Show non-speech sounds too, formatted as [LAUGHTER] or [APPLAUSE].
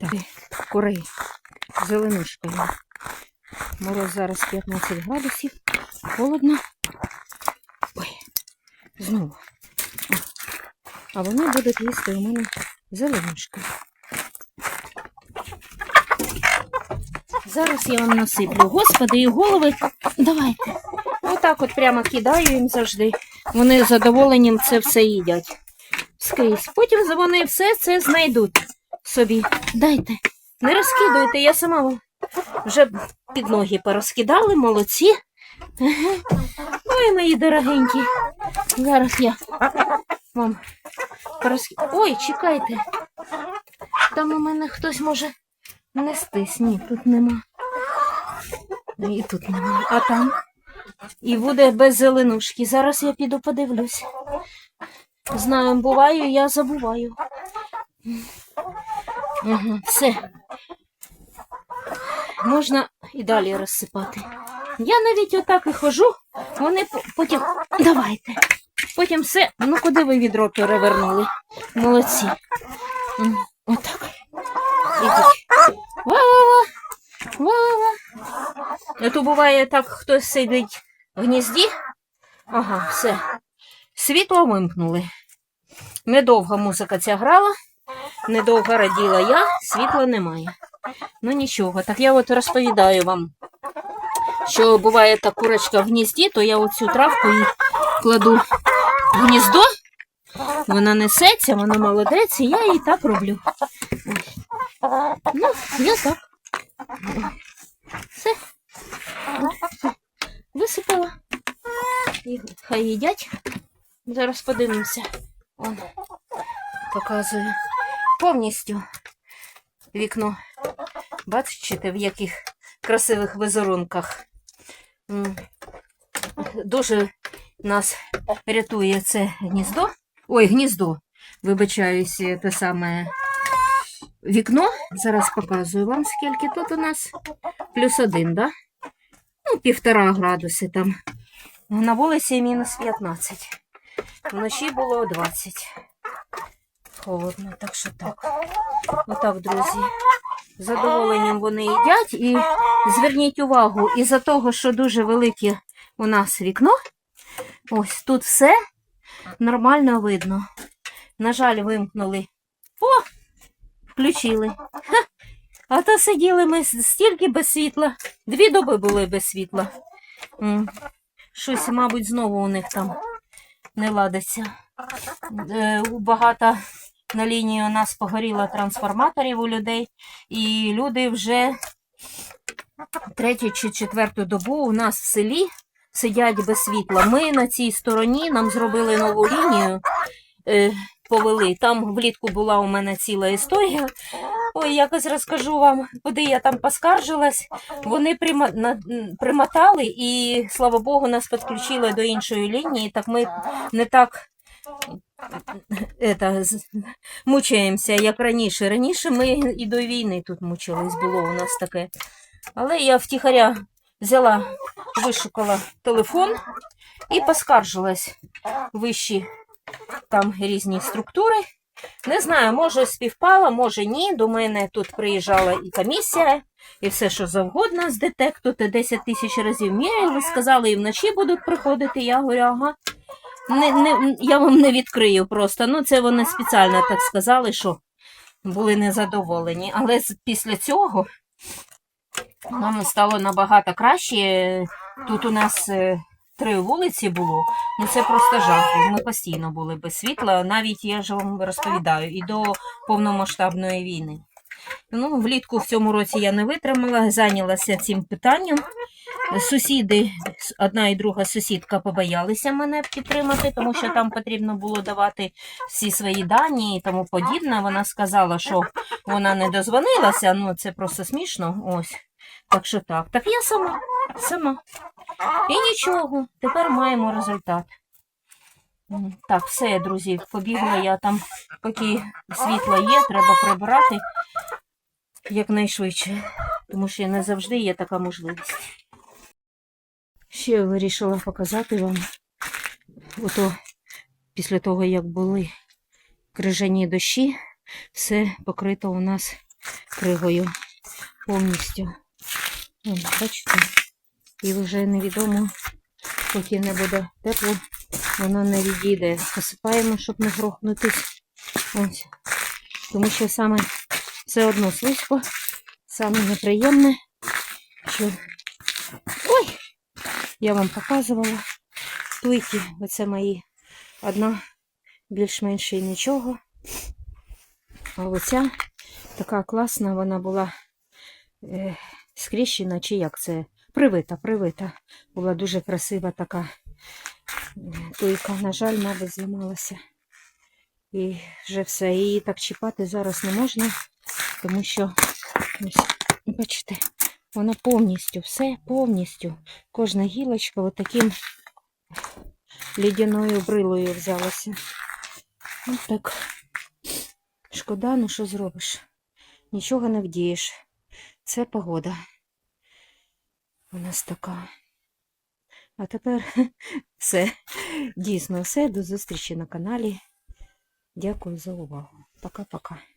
Так, курей. Зеленушка. є. Мороз зараз 15 градусів. Холодно. Ой, знову. О. А вони будуть їсти у мене зеленушку. Зараз я вам насиплю. Господи, і голови. Давайте. Отак от прямо кидаю їм завжди. Вони з задоволенням це все їдять. Скрізь. Потім вони все це знайдуть собі. Дайте. Не розкидуйте, я сама вам вже під ноги порозкидали, молодці. Ой, мої дорогенькі. Зараз я вам порозкидаю. Ой, чекайте. Там у мене хтось може нестись. Ні, тут нема. І тут нема. А там. І буде без зеленушки. Зараз я піду подивлюсь. Знаю, буваю, я забуваю. Ага, все. Можна і далі розсипати. Я навіть отак і хожу, вони потім. Давайте. Потім все. Ну куди ви відро перевернули? Молодці. Отак. Ідіть. Ва-ва-ва. Ва-ва. А то буває так, хтось сидить в гнізді. Ага, все. Світло вимкнули. Недовго музика ця грала, недовго раділа я, світла немає. Ну нічого, так я от розповідаю вам, що буває та курочка в гнізді, то я оцю травку їй кладу в гніздо, вона несеться, вона молодець, і я їй так роблю. Ну, я так. Все. Висипала. І хай їдять. Зараз подивимося. Он показує повністю вікно. Бачите, в яких красивих візерунках. Дуже нас рятує це гніздо. Ой, гніздо. Вибачаюсь, те саме вікно. Зараз показую вам, скільки тут у нас. Плюс один, да? Ну, півтора градуси там. На вулиці мінус 15. Вночі було 20. Холодно, так що так. Отак, друзі. Задоволенням вони їдять. І зверніть увагу, із-за того, що дуже велике у нас вікно, ось тут все нормально видно. На жаль, вимкнули. О! Включили. Ха! А то сиділи ми стільки без світла. Дві доби були без світла. Щось, мабуть, знову у них там не ладиться. Е, на лінії у нас погоріло трансформаторів у людей, і люди вже третю чи четверту добу у нас в селі сидять без світла. Ми на цій стороні нам зробили нову лінію, е, повели. Там влітку була у мене ціла історія. Ой, якось розкажу вам, куди я там поскаржилась. Вони примотали і, слава Богу, нас підключили до іншої лінії. Так ми не так это, мучаємося, як раніше. Раніше ми і до війни тут мучились, було у нас таке. Але я втіхаря взяла, вишукала телефон і поскаржилась вищі там різні структури. Не знаю, може співпало, може ні. До мене тут приїжджала і комісія, і все, що завгодно з детекту, те 10 тисяч разів міряли, сказали, і вночі будуть приходити. Я говорю, ага. Не, не, я вам не відкрию просто. Ну, це вони спеціально так сказали, що були незадоволені. Але після цього нам стало набагато краще. Тут у нас е, три вулиці було. Ну це просто жах. Ми постійно були без світла. Навіть я ж вам розповідаю, і до повномасштабної війни. Ну, влітку в цьому році я не витримала, зайнялася цим питанням. Сусіди, одна і друга сусідка побоялися мене підтримати, тому що там потрібно було давати всі свої дані і тому подібне. Вона сказала, що вона не дозвонилася, ну це просто смішно. Ось. Так що так. Так я сама, сама. І нічого, тепер маємо результат. Так, все, друзі, побігла я там, поки світло є, треба прибирати якнайшвидше, тому що не завжди є така можливість. Ще вирішила показати вам, ото після того, як були крижані дощі, все покрито у нас кригою повністю. Бачите? І вже невідомо, поки не буде тепло, воно не відійде. Посипаємо, щоб не грохнутись. Ось. Тому що саме все одно слизько, саме неприємне, що. Я вам показувала плиті. Оце мої одна більш-менш і нічого. А оця така класна, вона була е, скріщена, чи як це? Привита, привита. Була дуже красива така е, плийка. На жаль, мабуть, зламалася. І вже все. Її так чіпати зараз не можна, тому що, ось, бачите, вона повністю, все повністю. Кожна гілочка отаким лідяною брилою взялася. Ось так. Шкода, ну що зробиш? Нічого не вдієш. Це погода. У нас така. А тепер [LAUGHS] все. Дійсно все. До зустрічі на каналі. Дякую за увагу. Пока-пока.